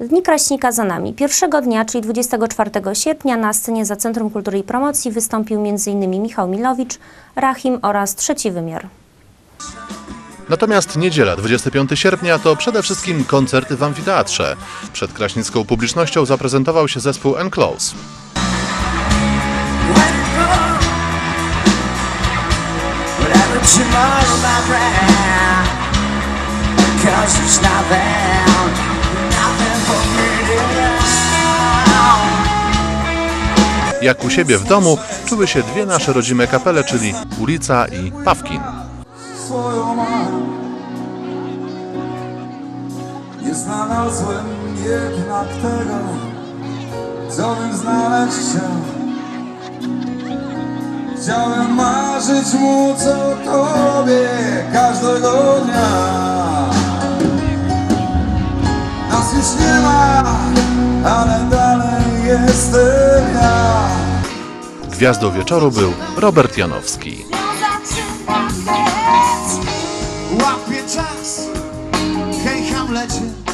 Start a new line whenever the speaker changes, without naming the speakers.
Dni Kraśnika za nami. Pierwszego dnia, czyli 24 sierpnia na scenie za Centrum Kultury i Promocji wystąpił m.in. Michał Milowicz, Rahim oraz Trzeci Wymiar.
Natomiast niedziela, 25 sierpnia, to przede wszystkim koncerty w amfiteatrze. Przed kraśnicką publicznością zaprezentował się zespół Enclose.
Tomorrow Cause there's nothing Nothing
Jak u siebie w domu czuły się dwie nasze rodzime kapele, czyli Ulica i Pawkin.
Nie znalazłem jednak tego, co bym znaleźć chciał. Chciałem marzyć móc o tobie każdego dnia. Nas już nie ma, ale dalej jestem ja.
Gwiazdą wieczoru był Robert Janowski.
Łapie czas, hej hamlecie.